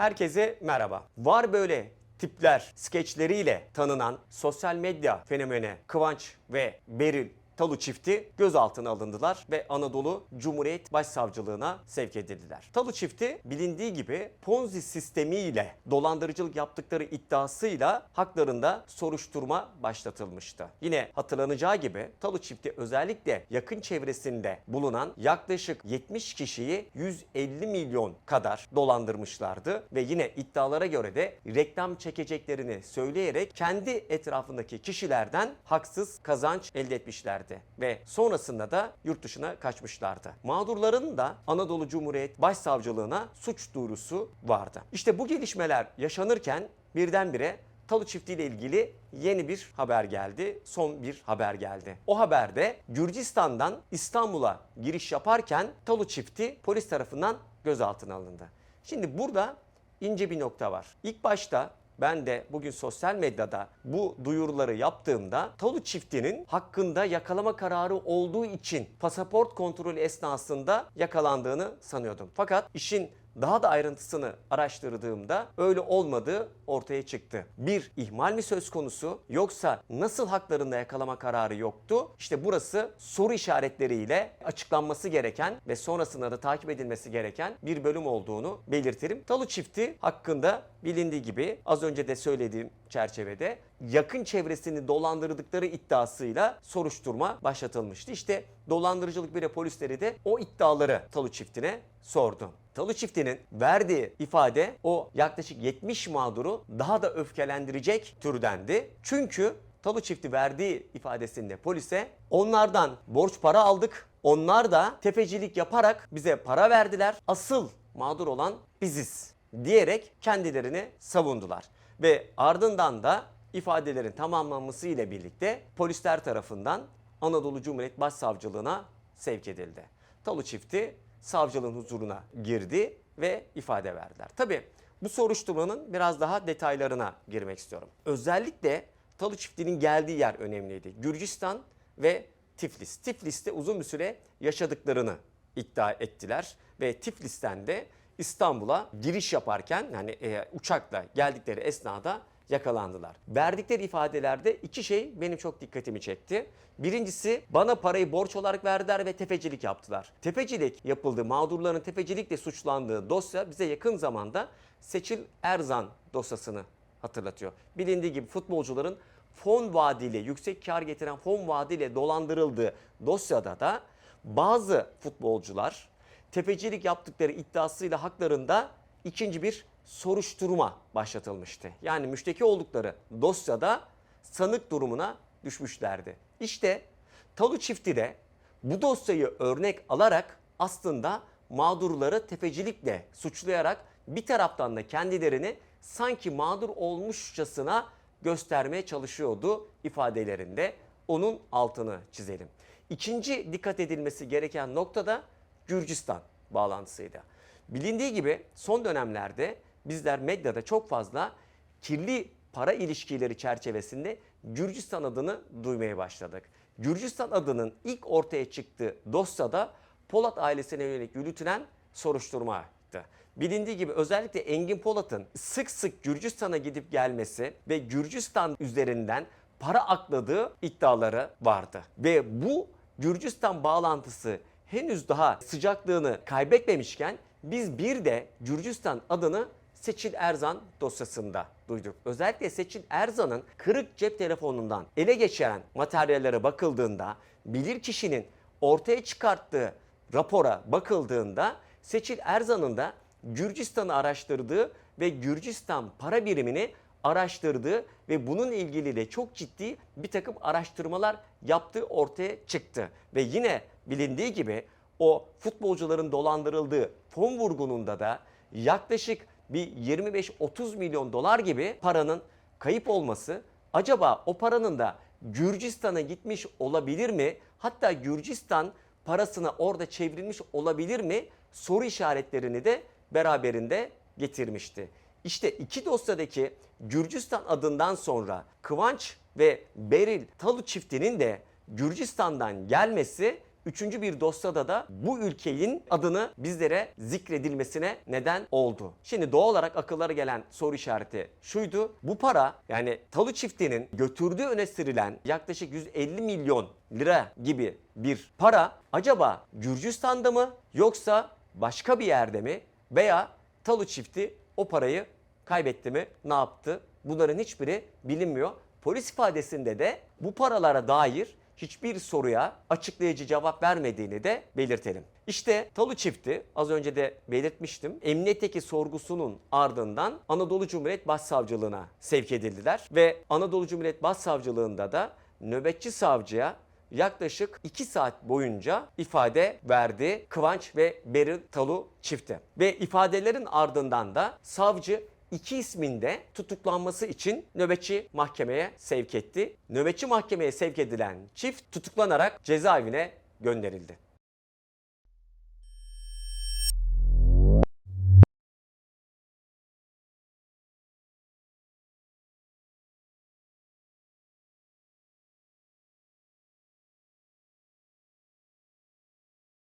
Herkese merhaba. Var böyle tipler, skeçleriyle tanınan sosyal medya fenomeni Kıvanç ve Beril Talu çifti gözaltına alındılar ve Anadolu Cumhuriyet Başsavcılığına sevk edildiler. Talu çifti bilindiği gibi Ponzi sistemiyle dolandırıcılık yaptıkları iddiasıyla haklarında soruşturma başlatılmıştı. Yine hatırlanacağı gibi Talu çifti özellikle yakın çevresinde bulunan yaklaşık 70 kişiyi 150 milyon kadar dolandırmışlardı ve yine iddialara göre de reklam çekeceklerini söyleyerek kendi etrafındaki kişilerden haksız kazanç elde etmişlerdi ve sonrasında da yurt dışına kaçmışlardı. Mağdurların da Anadolu Cumhuriyet Başsavcılığına suç duyurusu vardı. İşte bu gelişmeler yaşanırken birdenbire Talu çiftiyle ilgili yeni bir haber geldi. Son bir haber geldi. O haberde Gürcistan'dan İstanbul'a giriş yaparken Talu çifti polis tarafından gözaltına alındı. Şimdi burada ince bir nokta var. İlk başta ben de bugün sosyal medyada bu duyuruları yaptığımda Talu çiftinin hakkında yakalama kararı olduğu için pasaport kontrolü esnasında yakalandığını sanıyordum. Fakat işin daha da ayrıntısını araştırdığımda öyle olmadığı ortaya çıktı. Bir ihmal mi söz konusu yoksa nasıl haklarında yakalama kararı yoktu? İşte burası soru işaretleriyle açıklanması gereken ve sonrasında da takip edilmesi gereken bir bölüm olduğunu belirtirim. Talu çifti hakkında bilindiği gibi az önce de söylediğim çerçevede yakın çevresini dolandırdıkları iddiasıyla soruşturma başlatılmıştı. İşte dolandırıcılık büro polisleri de o iddiaları Talu çiftine sordu. Talu çiftinin verdiği ifade o yaklaşık 70 mağduru daha da öfkelendirecek türdendi. Çünkü Talu çifti verdiği ifadesinde polise onlardan borç para aldık. Onlar da tefecilik yaparak bize para verdiler. Asıl mağdur olan biziz diyerek kendilerini savundular. Ve ardından da ifadelerin tamamlanması ile birlikte polisler tarafından Anadolu Cumhuriyet Başsavcılığına sevk edildi. Talu çifti savcılığın huzuruna girdi ve ifade verdiler. Tabi bu soruşturmanın biraz daha detaylarına girmek istiyorum. Özellikle Talu çiftinin geldiği yer önemliydi. Gürcistan ve Tiflis. Tiflis'te uzun bir süre yaşadıklarını iddia ettiler ve Tiflis'ten de İstanbul'a giriş yaparken yani e, uçakla geldikleri esnada yakalandılar. Verdikleri ifadelerde iki şey benim çok dikkatimi çekti. Birincisi bana parayı borç olarak verdiler ve tefecilik yaptılar. Tefecilik yapıldı, mağdurların tefecilikle suçlandığı dosya bize yakın zamanda Seçil Erzan dosyasını hatırlatıyor. Bilindiği gibi futbolcuların fon vaadiyle, yüksek kar getiren fon vaadiyle dolandırıldığı dosyada da bazı futbolcular tefecilik yaptıkları iddiasıyla haklarında ikinci bir soruşturma başlatılmıştı. Yani müşteki oldukları dosyada sanık durumuna düşmüşlerdi. İşte Talu çifti de bu dosyayı örnek alarak aslında mağdurları tefecilikle suçlayarak bir taraftan da kendilerini sanki mağdur olmuşçasına göstermeye çalışıyordu ifadelerinde. Onun altını çizelim. İkinci dikkat edilmesi gereken nokta da Gürcistan bağlantısıydı. Bilindiği gibi son dönemlerde bizler medyada çok fazla kirli para ilişkileri çerçevesinde Gürcistan adını duymaya başladık. Gürcistan adının ilk ortaya çıktığı dosyada Polat ailesine yönelik yürütülen soruşturmaydı. Bilindiği gibi özellikle Engin Polat'ın sık sık Gürcistan'a gidip gelmesi ve Gürcistan üzerinden para akladığı iddiaları vardı. Ve bu Gürcistan bağlantısı henüz daha sıcaklığını kaybetmemişken biz bir de Gürcistan adını Seçil Erzan dosyasında duyduk. Özellikle Seçil Erzan'ın kırık cep telefonundan ele geçiren materyallere bakıldığında bilir kişinin ortaya çıkarttığı rapora bakıldığında Seçil Erzan'ın da Gürcistan'ı araştırdığı ve Gürcistan para birimini araştırdığı ve bunun ilgili de çok ciddi bir takım araştırmalar yaptığı ortaya çıktı. Ve yine bilindiği gibi o futbolcuların dolandırıldığı fon vurgununda da yaklaşık bir 25-30 milyon dolar gibi paranın kayıp olması acaba o paranın da Gürcistan'a gitmiş olabilir mi? Hatta Gürcistan parasına orada çevrilmiş olabilir mi? Soru işaretlerini de beraberinde getirmişti. İşte iki dosyadaki Gürcistan adından sonra Kıvanç ve Beril Talu çiftinin de Gürcistan'dan gelmesi üçüncü bir dosyada da bu ülkenin adını bizlere zikredilmesine neden oldu. Şimdi doğal olarak akıllara gelen soru işareti şuydu. Bu para yani Talu çiftinin götürdüğü öne sürülen yaklaşık 150 milyon lira gibi bir para acaba Gürcistan'da mı yoksa başka bir yerde mi veya Talu çifti o parayı kaybetti mi ne yaptı bunların hiçbiri bilinmiyor. Polis ifadesinde de bu paralara dair hiçbir soruya açıklayıcı cevap vermediğini de belirtelim. İşte Talu çifti az önce de belirtmiştim. Emniyetteki sorgusunun ardından Anadolu Cumhuriyet Başsavcılığına sevk edildiler ve Anadolu Cumhuriyet Başsavcılığında da nöbetçi savcıya yaklaşık 2 saat boyunca ifade verdi Kıvanç ve Beril Talu çifti. Ve ifadelerin ardından da savcı iki ismin de tutuklanması için nöbetçi mahkemeye sevk etti. Nöbetçi mahkemeye sevk edilen çift tutuklanarak cezaevine gönderildi.